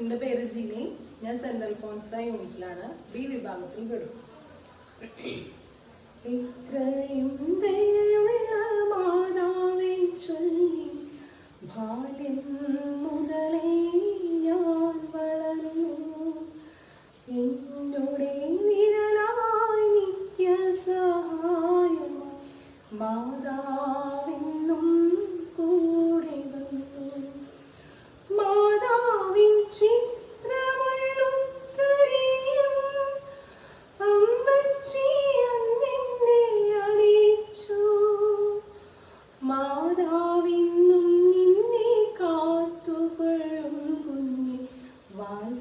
എന്റെ പേര് ജിനി. ഞാൻ സെന്റ് അൽഫോൺസ യൂണിറ്റിലാണ്. ബി വിഭാഗത്തിൽ പെടും. ഇത്രയും ചൊല്ലി മുതലേ ഞാൻ മാതാവെന്നും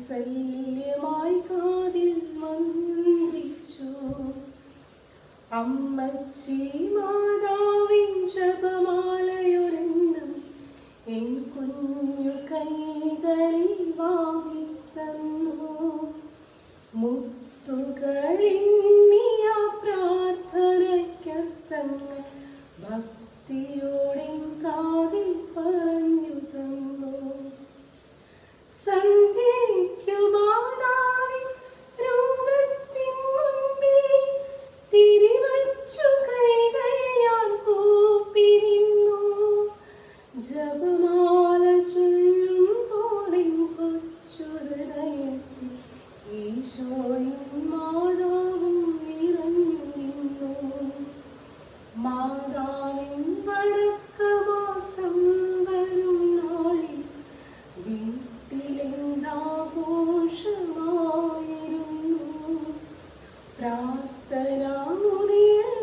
വാത്സല്യമായി കാതിൽ മന്ത്രിച്ചു. അമ്മച്ചി മാതാവിൻ ജപമാലയൊരെണ്ണം എൻ കുഞ്ഞു കൈകളിൽ വാങ്ങിത്തന്നു. മുത്തുകളിന്നിയ പ്രാർത്ഥനയ്ക്കർത്ഥങ്ങൾ ഭക്തിയോടെ കാതിൽ പറഞ്ഞു. ജപമാല ചൊല്ലുമ്പോഴെൻ കൊച്ചു ഹൃദയത്തിൽ ഈശോയും മാതാവും നിറഞ്ഞു നിന്നു മാതാവിൻ വടക്കമാസം വരും നാളിൽ വീട്ടിലെന്താഘോഷമായിരുന്നു? പ്രാർത്ഥനാ മുറിയെല്ലാം